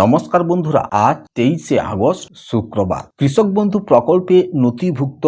নমস্কার বন্ধুরা আজ তেইশে আগস্ট শুক্রবার। কৃষক বন্ধু প্রকল্পে নথিভুক্ত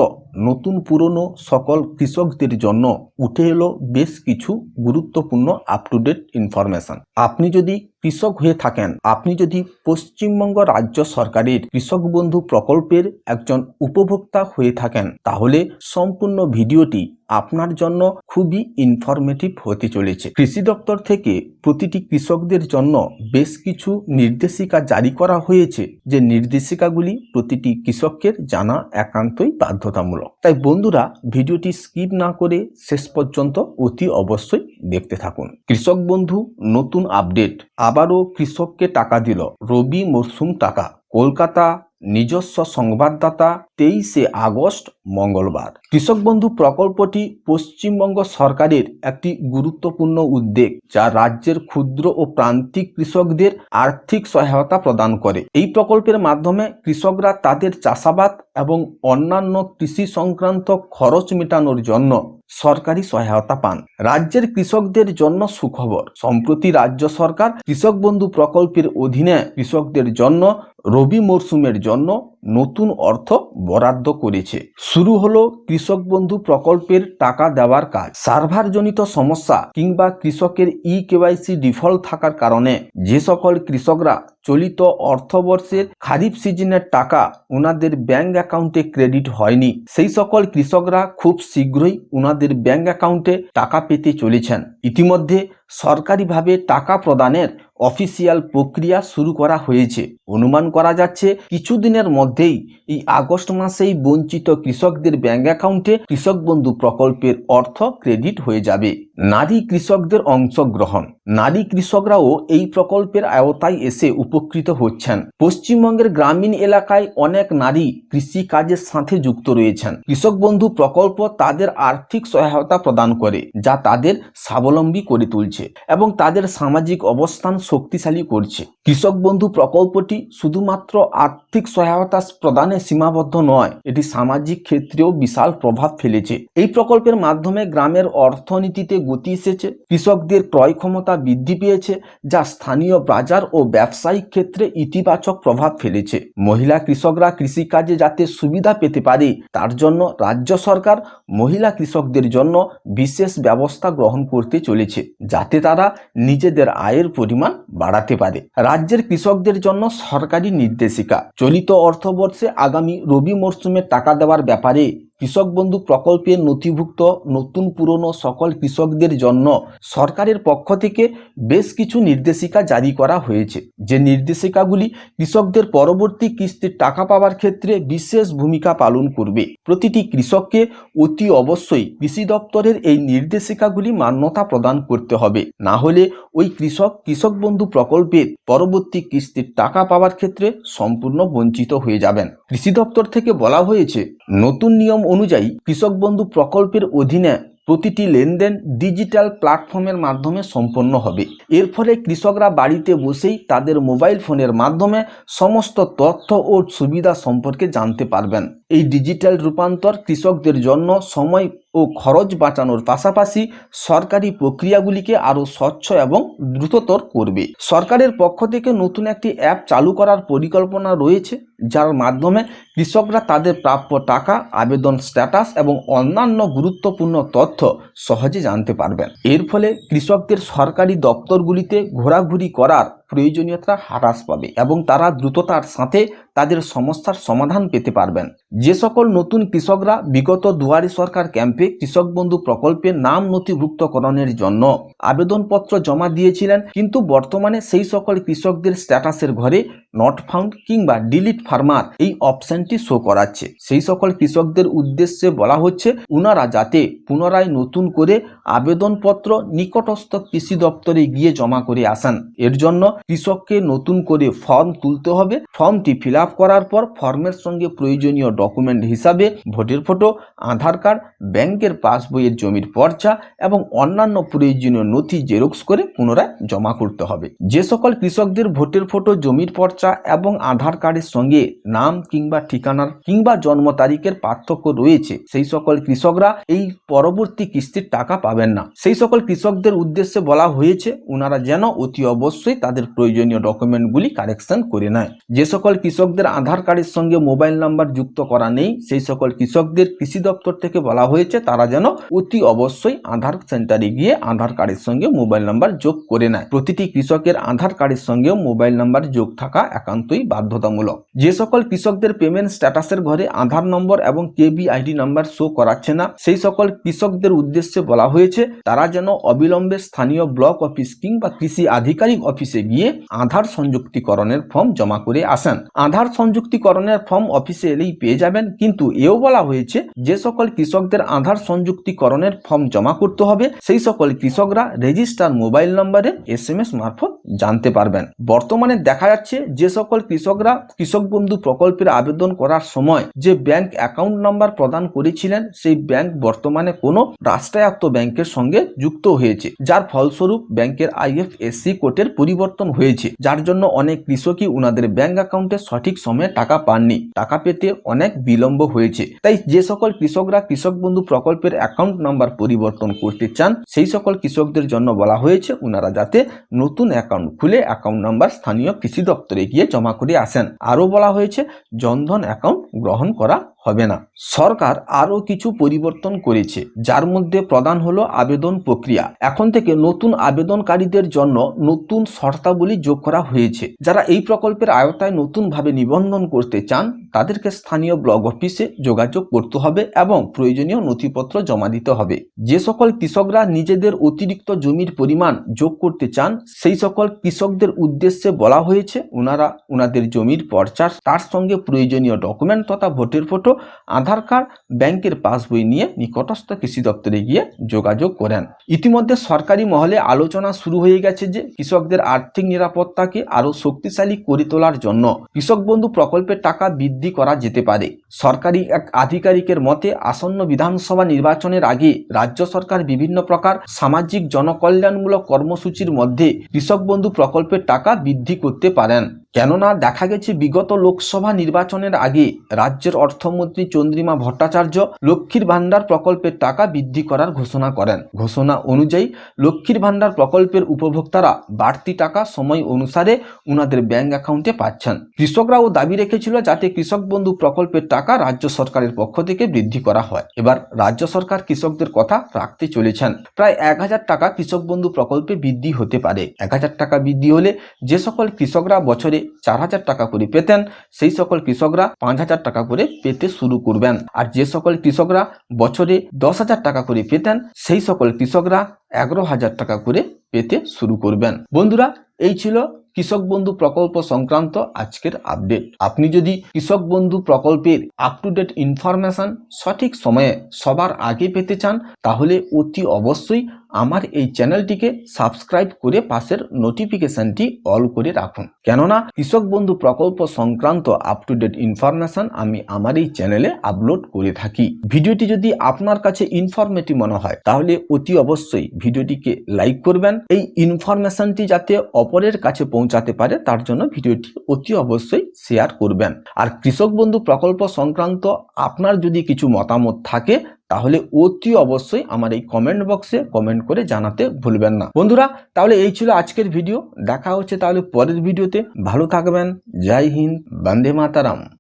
নতুন পুরনো সকল কৃষকদের জন্য উঠে এলো বেশ কিছু গুরুত্বপূর্ণ আপ টু ডেট ইনফরমেশন আপনি যদি কৃষক হয়ে থাকেন, আপনি যদি পশ্চিমবঙ্গ রাজ্য সরকারের কৃষক বন্ধু প্রকল্পের একজন উপভোক্তা হয়ে থাকেন, তাহলে সম্পূর্ণ ভিডিওটি আপনার জন্য খুবই ইনফরমেটিভ হতে চলেছে। কৃষি দপ্তর থেকে প্রতিটি কৃষকদের জন্য বেশ কিছু নির্দেশিকা জারি করা হয়েছে, যে নির্দেশিকাগুলি প্রতিটি কৃষকের জানা একান্তই বাধ্যতামূলক। তাই বন্ধুরা, ভিডিওটি স্কিপ না করে শেষ পর্যন্ত অতি অবশ্যই দেখতে থাকুন। কৃষক বন্ধু, নতুন আপডেট। আবারও কৃষককে টাকা দিল। রবি মরশুম টাকা। কলকাতা নিজস্ব সংবাদদাতা তেইশে আগস্ট, মঙ্গলবার। কৃষক বন্ধু প্রকল্পটি পশ্চিমবঙ্গ সরকারের একটি গুরুত্বপূর্ণ উদ্যোগ, যা রাজ্যের ক্ষুদ্র ও প্রান্তিক কৃষকদের আর্থিক সহায়তা প্রদান করে। এই প্রকল্পের মাধ্যমে কৃষকরা তাদের চাষাবাদ এবং অন্যান্য কৃষি সংক্রান্ত খরচ মেটানোর জন্য সরকারি সহায়তা পান। রাজ্যের কৃষকদের জন্য সুখবর, সম্প্রতি রাজ্য সরকার কৃষক বন্ধু প্রকল্পের অধীনে কৃষকদের জন্য রবি মরশুমের জন্য নতুন অর্থ বরাদ্দ করেছে। শুরু হলো কৃষক বন্ধু প্রকল্পের টাকা দেওয়ার কাজ। সার্ভারজনিত সমস্যা কিংবা কৃষকের ই কেওয়াইসি ডিফল্ট থাকার কারণে যে সকল কৃষকরা চলিত অর্থবর্ষের খারিফ সিজনের টাকা ওনাদের ব্যাংক অ্যাকাউন্টে ক্রেডিট হয়নি, সেই সকল কৃষকরা খুব শীঘ্রই ওনাদের ব্যাংক অ্যাকাউন্টে টাকা পেতে চলেছেন। ইতিমধ্যে সরকারিভাবে টাকা প্রদানের অফিসিয়াল প্রক্রিয়া শুরু করা হয়েছে। অনুমান করা যাচ্ছে, কিছুদিনের মধ্যেই এই আগস্ট মাসেই বঞ্চিত কৃষকদের ব্যাংক অ্যাকাউন্টে কৃষক বন্ধু প্রকল্পের অর্থ ক্রেডিট হয়ে যাবে। নারী কৃষকদের অংশগ্রহণ। নারী কৃষকরাও এই প্রকল্পের আওতায় এসে উপকৃত হচ্ছেন। পশ্চিমবঙ্গের গ্রামীণ এলাকায় অনেক নারী কৃষি কাজের সাথে যুক্ত রয়েছেন। কৃষক বন্ধু প্রকল্প তাদের আর্থিক সহায়তা প্রদান করে, যা তাদের স্বাবলম্বী করে তুলছে। এবং তাদের সামাজিক অবস্থান শক্তিশালী করছে। কৃষক বন্ধু প্রকল্পটি শুধুমাত্র আর্থিক সহায়তা প্রদানে সীমাবদ্ধ নয়, এটি সামাজিক ক্ষেত্রেও বিশাল প্রভাব ফেলেছে। এই প্রকল্পের মাধ্যমে গ্রামের অর্থনীতিতে গতি এসেছে, কৃষকদের ক্রয় ক্ষমতা বৃদ্ধি পেয়েছে, যা স্থানীয় বাজার ও ব্যবসায়িক ক্ষেত্রে ইতিবাচক প্রভাব ফেলেছে। মহিলা কৃষকরা কৃষিকাজে যাতে সুবিধা পেতে পারে, তার জন্য রাজ্য সরকার মহিলা কৃষকদের জন্য বিশেষ ব্যবস্থা গ্রহণ করতে চলেছে যাতে তারা নিজেদের আয়ের পরিমাণ বাড়াতে পারে। রাজ্যের কৃষকদের জন্য সরকারি নির্দেশিকা, চলিত অর্থবর্ষে আগামী রবি মরশুমে টাকা দেওয়ার ব্যাপারে কৃষক বন্ধু প্রকল্পের নথিভুক্ত নতুন পুরনো সকল কৃষকদের জন্য সরকারের পক্ষ থেকে বেশ কিছু নির্দেশিকা জারি করা হয়েছে। যে নির্দেশিকাগুলি কৃষকদের পরবর্তী কিস্তির টাকা পাওয়ার ক্ষেত্রে বিশেষ ভূমিকা পালন করবে। প্রতিটি কৃষককে অতি অবশ্যই কৃষি দপ্তরের এই নির্দেশিকাগুলি মান্যতা প্রদান করতে হবে। না হলে ওই কৃষক কৃষক বন্ধু প্রকল্পের পরবর্তী কিস্তির টাকা পাওয়ার ক্ষেত্রে সম্পূর্ণ বঞ্চিত হয়ে যাবেন। কৃষি দপ্তর থেকে বলা হয়েছে, নতুন নিয়ম অনুযায়ী কৃষক বন্ধু প্রকল্পের অধীনে প্রতিটি লেনদেন ডিজিটাল প্ল্যাটফর্মের মাধ্যমে সম্পন্ন হবে। এর ফলে কৃষকরা বাড়িতে বসেই তাদের মোবাইল ফোনের মাধ্যমে সমস্ত তথ্য ও সুবিধা সম্পর্কে জানতে পারবেন। এই ডিজিটাল রূপান্তর কৃষকদের জন্য সময় ও খরচ বাঁচানোর পাশাপাশি সরকারি প্রক্রিয়াগুলিকে আরও স্বচ্ছ এবং দ্রুততর করবে। সরকারের পক্ষ থেকে নতুন একটি অ্যাপ চালু করার পরিকল্পনা রয়েছে, যার মাধ্যমে কৃষকরা তাদের প্রাপ্য টাকা, আবেদন স্ট্যাটাস এবং অন্যান্য গুরুত্বপূর্ণ তথ্য সহজে জানতে পারবেন। এর ফলে কৃষকদের সরকারি দপ্তরগুলিতে ঘোরাঘুরি করার প্রয়োজনীয়তা হ্রাস পাবে এবং তারা দ্রুততার সাথে তাদের সমস্যার সমাধান পেতে পারবেন। যে সকল নতুন কৃষকরা বিগত দুয়ারি সরকার ক্যাম্পে কৃষক বন্ধু প্রকল্পের নাম নথিভুক্তকরণের জন্য আবেদনপত্র জমা দিয়েছিলেন, কিন্তু বর্তমানে সেই সকল কৃষকদের স্ট্যাটাসের ঘরে নট ফাউন্ড কিংবা ডিলিট ফার্মার এই অপশনটি শো করাচ্ছে। সেই সকল কৃষকদের উদ্দেশ্যে বলা হচ্ছে, উনারা যাতে পুনরায় নতুন করে আবেদনপত্র নিকটস্থ কৃষি দপ্তরে গিয়ে জমা করে আসেন। এর জন্য কৃষককে নতুন করে ফর্ম তুলতে হবে। ফর্মটি ফিল করার পর ফর্মের সঙ্গে প্রয়োজনীয় ডকুমেন্ট হিসাবে ভোটের ফটো আধার কার্ড ব্যাংকের পাসবইয়ের জমির পর্চা এবং অন্যান্য প্রয়োজনীয় নথি জেরক্স করে পুনরায় জমা করতে হবে। যে সকল কৃষকদের ভোটের ফটো জমির পর্চা এবং আধার কার্ডের সঙ্গে নাম কিংবা ঠিকানার কিংবা জন্ম তারিখের পার্থক্য রয়েছে। সেই সকল কৃষকরা এই পরবর্তী কিস্তির টাকা পাবেন না। সেই সকল কৃষকদের উদ্দেশ্যে বলা হয়েছে ওনারা যেন অতি অবশ্যই তাদের প্রয়োজনীয় ডকুমেন্টগুলি কারেকশন করে নেয়। যে সকল কৃষকদের আধার কার্ডের সঙ্গে মোবাইল নাম্বার যুক্ত করা নেই, সেই সকল কৃষকদের কৃষি দপ্তর থেকে বলা হয়েছে, তারা যেন অতি অবশ্যই আধার সেন্টারে গিয়ে আধার কার্ডের সঙ্গে মোবাইল নাম্বার যোগ করে নেয়। প্রতিটি কৃষকের আধার কার্ডের সঙ্গেও মোবাইল নাম্বার যোগ থাকা একান্তই বাধ্যতামূলক। যে সকল কৃষকদের পেমেন্ট স্ট্যাটাসের ঘরে আধার নম্বর এবং কেবি আইডি নাম্বার শো করাচ্ছে না, সেই সকল কৃষকদের উদ্দেশ্যে বলা হয়েছে, তারা যেন অবিলম্বে স্থানীয় ব্লক অফিস কিংবা কৃষি আধিকারিক অফিসে গিয়ে আধার সংযুক্তিকরণের ফর্ম জমা করে আসেন। আধার সংযুক্তিকরণের ফর্ম অফিসে এলেই পেয়ে যাবেন, কিন্তু এও বলা হয়েছে, যে সকল কৃষকদের আধার সংযুক্তিকরণের ফর্ম জমা করতে হবে, সেই সকল কৃষকরা রেজিস্টার মোবাইল নম্বরে এস এম এস মারফত জানতে পারবেন। বর্তমানে দেখা যাচ্ছে যে সকল কৃষকরা কৃষক বন্ধু প্রকল্পের আবেদন করার সময় যে ব্যাংক অ্যাকাউন্ট নাম্বার প্রদান করেছিলেন, সেই ব্যাংক বর্তমানে কোনো রাষ্ট্রায়ত্ত ব্যাংকের সঙ্গে যুক্ত হয়েছে, যার ফলস্বরূপ ব্যাংকের আইএফএসসি কোডের পরিবর্তন হয়েছে, যার জন্য অনেক কৃষকই উনাদের ব্যাংক অ্যাকাউন্টে সঠিক সময়ে টাকা পাননি, টাকা পেতে অনেক বিলম্ব হয়েছে। তাই যে সকল কৃষকরা কৃষক বন্ধু প্রকল্পের অ্যাকাউন্ট নাম্বার পরিবর্তন করতে চান, সেই সকল কৃষকদের জন্য বলা হয়েছে ওনারা যাতে নতুন অ্যাকাউন্ট খুলে অ্যাকাউন্ট নাম্বার স্থানীয় কৃষি দপ্তরে গিয়ে জমা করে আসেন আরও বলা হয়েছে জনধন অ্যাকাউন্ট গ্রহণ করা হবে না। সরকার আরও কিছু পরিবর্তন করেছে, যার মধ্যে প্রধান হলো আবেদন প্রক্রিয়া। এখন থেকে নতুন আবেদনকারীদের জন্য নতুন শর্তাবলী যোগ করা হয়েছে। যারা এই প্রকল্পের আয়তায় নতুনভাবে নিবন্ধন করতে চান, তাদেরকে স্থানীয় ব্লক অফিসে যোগাযোগ করতে হবে এবং প্রয়োজনীয় নথিপত্র জমা দিতে হবে। যে সকল কৃষকরা নিজেদের অতিরিক্ত জমির পরিমাণ যোগ করতে চান, সেই সকল কৃষকদের উদ্দেশ্যে বলা হয়েছে, ওনারা ওনাদের জমির পর্চার, তার সঙ্গে প্রয়োজনীয় ডকুমেন্ট তথা ভোটের ফটো আধার কার্ড, ব্যাংকের পাসবই নিয়ে নিকটস্থ কৃষি দপ্তরে গিয়ে যোগাযোগ করেন। ইতিমধ্যে সরকারি মহলে আলোচনা শুরু হয়ে গেছে যে কৃষকদের আর্থিক নিরাপত্তাকে আরও শক্তিশালী করে তোলার জন্য কৃষক বন্ধু প্রকল্পের টাকা বৃদ্ধি করা যেতে পারে। সরকারি এক আধিকারিকের মতে, আসন্ন বিধানসভা নির্বাচনের আগে রাজ্য সরকার বিভিন্ন প্রকার সামাজিক জনকল্যাণমূলক কর্মসূচির মধ্যে কৃষক বন্ধু প্রকল্পের টাকা বৃদ্ধি করতে পারেন। কেননা দেখা গেছে বিগত লোকসভা নির্বাচনের আগে রাজ্যের অর্থমন্ত্রী চন্দ্রিমা ভট্টাচার্য লক্ষ্মীর ভাণ্ডার প্রকল্পের টাকা বৃদ্ধি করার ঘোষণা করেন। ঘোষণা অনুযায়ী লক্ষ্মীর ভাণ্ডার প্রকল্পের উপভোক্তারা বাড়তি টাকা সময় অনুসারে উনাদের ব্যাংক অ্যাকাউন্টে পাচ্ছেন। কৃষকরাও দাবি রেখেছিল যাতে কৃষক বন্ধু প্রকল্পের টাকা রাজ্য সরকারের পক্ষ থেকে বৃদ্ধি করা হয়। এবার রাজ্য সরকার কৃষকদের কথা রাখতে চলেছেন। প্রায় এক হাজার টাকা কৃষক বন্ধু প্রকল্পে বৃদ্ধি হতে পারে। এক হাজার টাকা বৃদ্ধি হলে যে সকল কৃষকরা বছরে চার হাজার টাকা করে পেতেন, সেই সকল কৃষকরা পাঁচ হাজার টাকা করে পেতে শুরু করবেন। আর যে সকল কৃষকরা বছরে দশ হাজার টাকা করে পেতেন, সেই সকল কৃষকরা এগারো হাজার টাকা করে পেতে শুরু করবেন। বন্ধুরা, এই ছিল কৃষক বন্ধু প্রকল্প সংক্রান্ত আজকের আপডেট। আপনি যদি কৃষক বন্ধু প্রকল্পের আপ টু ডেট ইনফরমেশন সঠিক সময়ে সবার আগে পেতে চান, তাহলে অতি অবশ্যই আমার এই চ্যানেলটিকে সাবস্ক্রাইব করে পাশের নোটিফিকেশনটি অল করে রাখুন। কেননা, কৃষক বন্ধু প্রকল্প সংক্রান্ত আপ টু ডেট ইনফরমেশন আমি আমার এই চ্যানেলে আপলোড করে থাকি। ভিডিওটি যদি আপনার কাছে ইনফরমেটিভ মনে হয়, তাহলে অতি অবশ্যই ভিডিওটিকে লাইক করবেন। এই ইনফরমেশনটি যাতে অপরের কাছে পৌঁছাতে পারে, তার জন্য ভিডিওটি অতি অবশ্যই শেয়ার করবেন। আর কৃষক বন্ধু প্রকল্প সংক্রান্ত আপনার যদি কিছু মতামত থাকে তাহলে অতি অবশ্যই আমার এই কমেন্ট বক্সে কমেন্ট করে জানাতে ভুলবেন না। বন্ধুরা, তাহলে এই ছিল আজকের ভিডিও দেখা হচ্ছে তাহলে পরের ভিডিওতে ভালো থাকবেন। জয় হিন্দ। বন্দে মাতারাম।